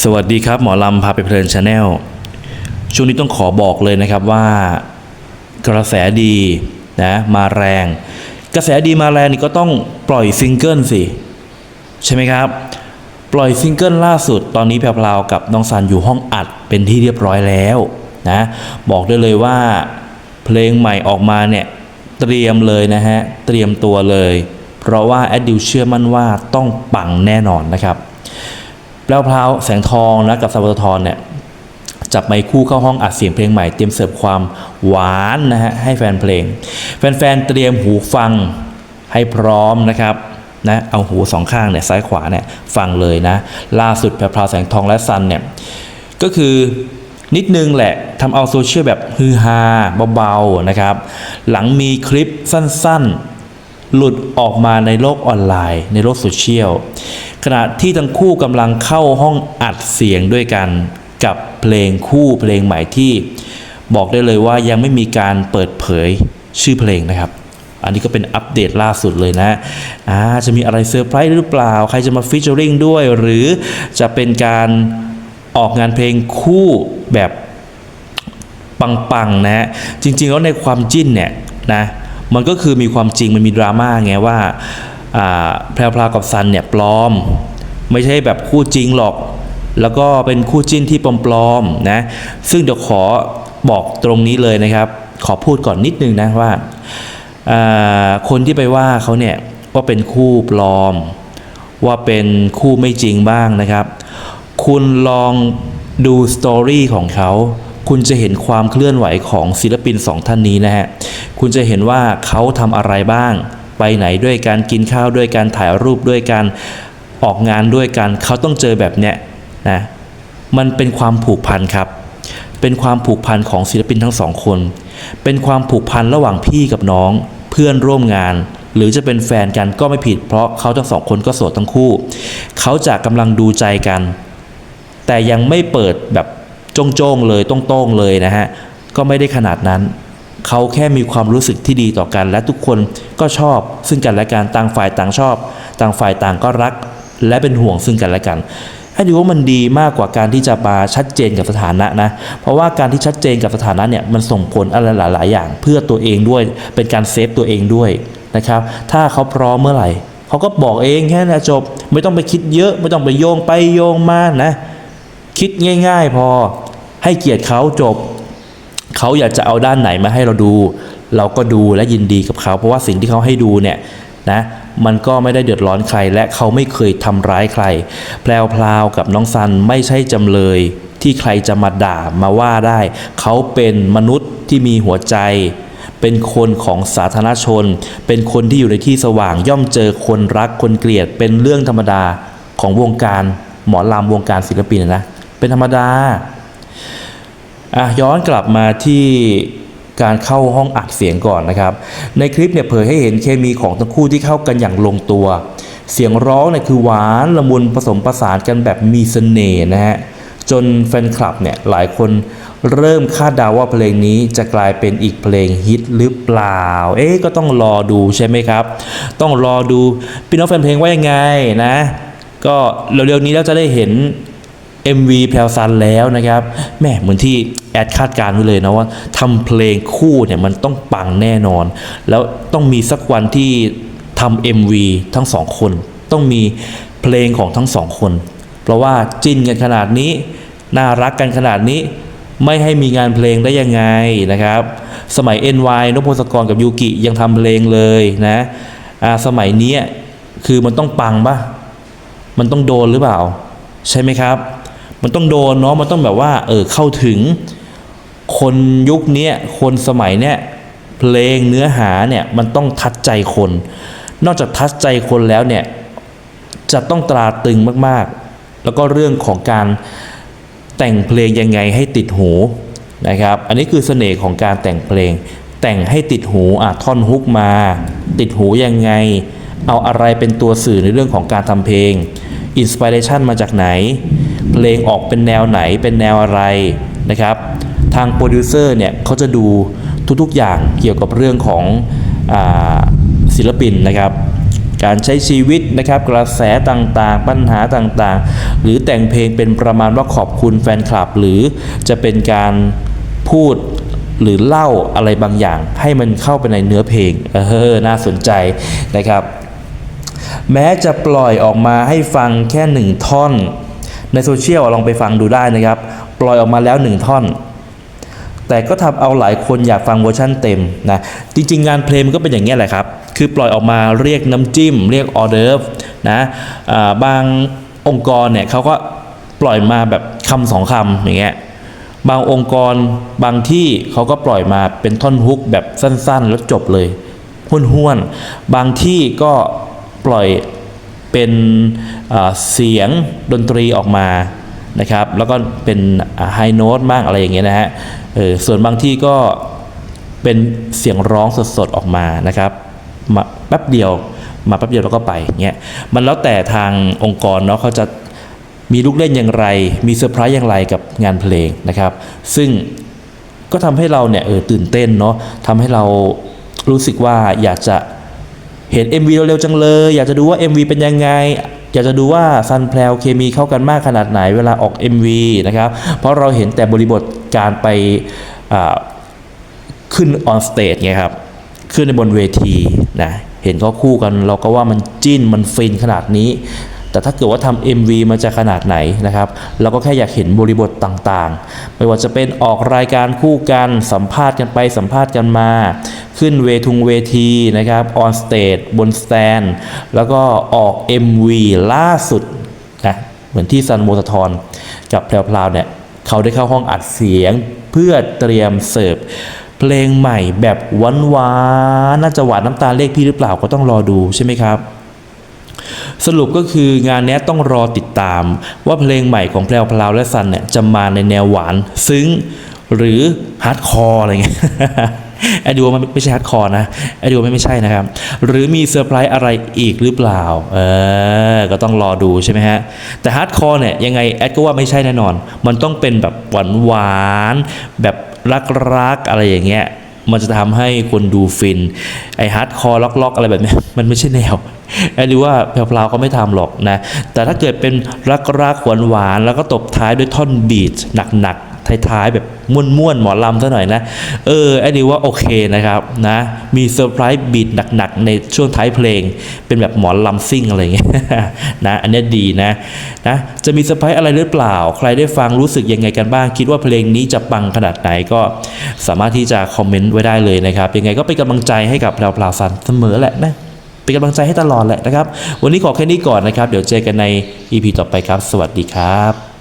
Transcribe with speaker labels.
Speaker 1: สวัสดีครับ หมอลำพาไปเพลินชาแนลช่วงนี้ต้องขอบอกเลยนะครับว่ากระแสดีนะมาแรง กระแสดีมาแรงนี่ก็ต้องปล่อยซิงเกิลสิ ใช่ไหมครับ ปล่อยซิงเกิลล่าสุดตอนนี้แพรวๆกับน้องซันอยู่ห้องอัดเป็นที่เรียบร้อยแล้วนะบอกได้เลยว่าเพลงใหม่ออกมาเนี่ยเตรียมเลยนะฮะเตรียมตัวเลย เพราะว่าแอดดิวเชื่อมั่นว่าต้องปังแน่นอนนะครับ แปลวพราวแสงทองนะกับสัปทรเนี่ยจับไมค์คู่เข้าห้องอัดเสียงเพลงใหม่เตรียมเสิร์ฟความหวานนะฮะให้แฟนเพลง แฟนๆเตรียมหูฟังให้พร้อมนะครับนะเอาหูสองข้างเนี่ยซ้ายขวาเนี่ยฟังเลยนะ ล่าสุดแปลวพราวแสงทองและซันเนี่ยก็คือนิดนึงแหละทำเอาโซเชียลแบบฮือฮาเบาๆนะครับ หลังมีคลิปสั้นๆ หลุดออกมาในโลกออนไลน์ ในโลกโซเชียลขณะที่ทั้งคู่กำลังเข้าห้องอัดเสียงด้วยกันกับเพลงคู่เพลงใหม่ที่บอกได้เลยว่ายังไม่มีการเปิดเผยชื่อเพลงนะครับ อันนี้ก็เป็นอัปเดตล่าสุดเลยนะอ่าจะมีอะไรเซอร์ไพรส์หรือเปล่า ใครจะมาฟิชเชอริงด้วย หรือจะเป็นการออกงานเพลงคู่แบบปังๆนะฮะจริงๆแล้วในความจิ้นเนี่ยนะ มันก็คือมีความจริงมันมีดราม่าไงว่าแพรวพราวกับซันเนี่ยปลอม ไม่ใช่แบบคู่จริงหรอก แล้วก็เป็นคู่จิ้นที่ปลอมๆนะซึ่งเดี๋ยวขอบอกตรงนี้เลยนะครับ ขอพูดก่อนนิดนึงนะว่าคนที่ไปว่าเขาเนี่ยว่าเป็นคู่ปลอม ว่าเป็นคู่ไม่จริงบ้างนะครับ คุณลองดูสตอรี่ของเขา คุณจะเห็นความเคลื่อนไหวของศิลปินสองท่านนี้นะฮะ คุณจะเห็นว่าเขาทำอะไรบ้าง ไปไหนด้วยการกินข้าวด้วยการถ่ายรูปด้วยการออกงานด้วยกันเขาต้องเจอแบบเนี้ยนะมันเป็นความผูกพันครับ เป็นความผูกพันของศิลปินทั้งสองคน เป็นความผูกพันระหว่างพี่กับน้อง เพื่อนร่วมงาน หรือจะเป็นแฟนกันก็ไม่ผิด เพราะเขาทั้งสองคนก็โสดทั้งคู่ เขาจะกำลังดูใจกัน แต่ยังไม่เปิดแบบโจ้งๆเลยต้องๆเลยนะฮะก็ไม่ได้ขนาดนั้น เขาแค่มีความรู้สึกที่ดีต่อกัน และทุกคนก็ชอบ ซึ่งกันและกันต่างฝ่ายต่างชอบ ต่างฝ่ายต่างก็รัก และเป็นห่วงซึ่งกันและกันให้ดูว่ามันดีมากกว่าการที่จะมาชัดเจนกับสถานะนะ เพราะว่าการที่ชัดเจนกับสถานะเนี่ยมันส่งผลอะไรหลาย ๆ อย่าง เพื่อตัวเองด้วย เป็นการเซฟตัวเองด้วยนะครับ ถ้าเขาพร้อมเมื่อไหร่เขาก็บอกเองแค่นั้นจบ ไม่ต้องไปคิดเยอะ ไม่ต้องไปโยงไปโยงมานะ คิดง่าย ๆ พอให้เกียรติเขาจบ เขาอยากจะเอาด้านไหนมาให้เราดู เราก็ดูและยินดีกับเขา เพราะว่าสิ่งที่เขาให้ดูเนี่ยนะมันก็ไม่ได้เดือดร้อนใคร และเขาไม่เคยทำร้ายใคร แพลวพลาวกับน้องซันไม่ใช่จำเลยที่ใครจะมาด่ามาว่าได้ เขาเป็นมนุษย์ที่มีหัวใจ เป็นคนของสาธารณชน เป็นคนที่อยู่ในที่สว่างย่อมเจอคนรักคนเกลียด เป็นเรื่องธรรมดาของวงการหมอลำวงการศิลปินนะ เป็นธรรมดา อะย้อนกลับมาที่การเข้าห้องอัดเสียงก่อนนะครับ ในคลิปเนี่ยเผยให้เห็นเคมีของทั้งคู่ที่เข้ากันอย่างลงตัว เสียงร้องเนี่ยคือหวานละมุนผสมประสานกันแบบมีเสน่ห์นะฮะจนแฟนคลับเนี่ยหลายคนเริ่มคาดเดาว่าเพลงนี้จะกลายเป็นอีกเพลงฮิตหรือเปล่า เอ๊ก็ต้องรอดูใช่ไหมครับ ต้องรอดูพี่น้องแฟนเพลงว่ายังไงนะ ก็เร็วๆนี้เราจะได้เห็น MV แพลวซันแล้วนะครับแม่เหมือนที่แอดคาดการณ์ไว้เลยนะว่าทำเพลงคู่เนี่ยมันต้องปังแน่นอน แล้วต้องมีสักวันที่ทำ MV ทั้งสองคน ต้องมีเพลงของทั้งสองคน เพราะว่าจิ้นกันขนาดนี้ น่ารักกันขนาดนี้ ไม่ให้มีงานเพลงได้ยังไงนะครับ สมัย NY นพพงศกรกับยูกิยังทำเพลงเลยนะอ่าสมัยนี้คือมันต้องปังปะมันต้องโดนหรือเปล่า ใช่ไหมครับ มันต้องโดนเนาะมันต้องแบบว่าเออเข้าถึงคนยุคนี้คนสมัยเนี้ยเพลงเนื้อหาเนี่ยมันต้องทัดใจคน นอกจากทัดใจคนแล้วเนี่ยจะต้องตราตึงมากๆ แล้วก็เรื่องของการแต่งเพลงยังไงให้ติดหูนะครับ อันนี้คือเสน่ห์ของการแต่งเพลง แต่งให้ติดหูอะท่อนฮุกมา ติดหูยังไง เอาอะไรเป็นตัวสื่อในเรื่องของการทำเพลงอินสปิเรชันมาจากไหน เพลงออกเป็นแนวไหนเป็นแนวอะไรนะครับ ทางโปรดิวเซอร์เนี่ยเขาจะดูทุกๆอย่างเกี่ยวกับเรื่องของอศิลปินนะครับ การใช้ชีวิตนะครับ กระแสต่างๆ ปัญหาต่างๆ หรือแต่งเพลงเป็นประมาณว่าขอบคุณแฟนคลับ หรือจะเป็นการพูดหรือเล่าอะไรบางอย่าง ให้มันเข้าไปในเนื้อเพลงเออน่าสนใจนะครับ แม้จะปล่อยออกมาให้ฟังแค่หนึ่งท่อน ในโซเชียลลองไปฟังดูได้นะครับ ปล่อยออกมาแล้วหนึ่งท่อน แต่ก็ทำเอาหลายคนอยากฟังเวอร์ชั่นเต็มนะ จริง ๆ งานเพลงก็เป็นอย่างนี้แหละครับ คือปล่อยออกมาเรียกน้ำจิ้ม เรียกออเดิร์ฟนะบางองค์กรเนี่ยเขาก็ปล่อยมาแบบคำสองคำอย่างเงี้ยบางองค์กรบางที่เขาก็ปล่อยมาเป็นท่อนฮุกแบบสั้นๆ แล้วจบเลยห้วนๆบางที่ก็ปล่อย เป็นเสียงดนตรีออกมานะครับ แล้วก็เป็นไฮโน้ตบ้างอะไรอย่างเงี้ยนะฮะส่วนบางที่ก็เป็นเสียงร้องสดๆออกมานะครับมาแป๊บเดียวมาแป๊บเดียวแล้วก็ไปเงี้ยมันแล้วแต่ทางองค์กรเนาะเขาจะมีลูกเล่นอย่างไร มีเซอร์ไพรส์อย่างไรกับงานเพลงนะครับ ซึ่งก็ทำให้เราเนี่ยเออตื่นเต้นเนาะทำให้เรารู้สึกว่าอยากจะ เห็น MV เร็วๆจังเลย อยากจะดูว่า MV เป็นยังไง อยากจะดูว่าซันแพลวเคมีเข้ากันมากขนาดไหนเวลาออก MV นะครับ เพราะเราเห็นแต่บริบทการไปขึ้นออนสเตจไงครับ ขึ้นในบนเวทีนะ เห็นเขาคู่กันเราก็ว่ามันจิ้นมันฟินขนาดนี้ แต่ถ้าเกิดว่าทำ MV มันจะขนาดไหนนะครับ เราก็แค่อยากเห็นบริบทต่างๆ ไม่ว่าจะเป็นออกรายการคู่กัน สัมภาษณ์กันไปสัมภาษณ์กันมา ขึ้นเวทุงเวทีนะครับออนสเตจบนสแตนแล้วก็ออก MV ล่าสุดนะเหมือนที่ซันโมสะทรกับแพรวๆเนี่ยเขาได้เข้าห้องอัดเสียงเพื่อเตรียมเสิร์ฟเพลงใหม่แบบหวานหวานๆน่าจะหวานน้ำตาเลขพี่หรือเปล่าก็ต้องรอดูใช่ไหมครับ สรุปก็คืองานนี้ต้องรอติดตาม ว่าเพลงใหม่ของแพรวพลาวและซันเนี่ยจะมาในแนวหวาน ซึ้ง หรือฮาร์ดคอร์อะไรเงี้ยไอดูว่ามันไม่ใช่ฮาร์ดคอร์นะไอดูว่ไม่ใช่นะครับ หรือมีเซอร์ไพรส์อะไรอีกหรือเปล่า เออ ก็ต้องรอดูใช่ไหมฮะ แต่ฮาร์ดคอร์เนี่ยยังไงแอดก็ว่าไม่ใช่แน่นอน มันต้องเป็นแบบหวานหวานแบบรักๆอะไรอย่างเงี้ย มันจะทำให้คนดูฟิน ไอฮาร์ดคอร์ล็อกๆ อะไรแบบนี้มันไม่ใช่แนวแอนดูว่าแพลวๆเขาไม่ทำหรอกนะ แต่ถ้าเกิดเป็นรักๆหวานๆแล้วก็ตบท้ายด้วยท่อนบีทหนักๆ ท้ายๆ แบบม่วนๆ หมอลำซะหน่อยนะ เออแอนดูว่าโอเคนะครับนะ มีเซอร์ไพรส์บีทหนักๆ ในช่วงท้ายเพลง เป็นแบบหมอลำซิ่งอะไรเงี้ยนะ อันนี้ดีนะนะ จะมีเซอร์ไพรส์อะไรหรือเปล่า ใครได้ฟังรู้สึกยังไงกันบ้าง คิดว่าเพลงนี้จะปังขนาดไหนก็สามารถที่จะคอมเมนต์ไว้ได้เลยนะครับ ยังไงก็เป็นกำลังใจให้กับแพรวๆซันเสมอแหละนะเป็นกำลังใจให้ตลอดแหละนะครับ วันนี้ขอแค่นี้ก่อนนะครับ เดี๋ยวเจอกันใน EP ต่อไปครับ สวัสดีครับ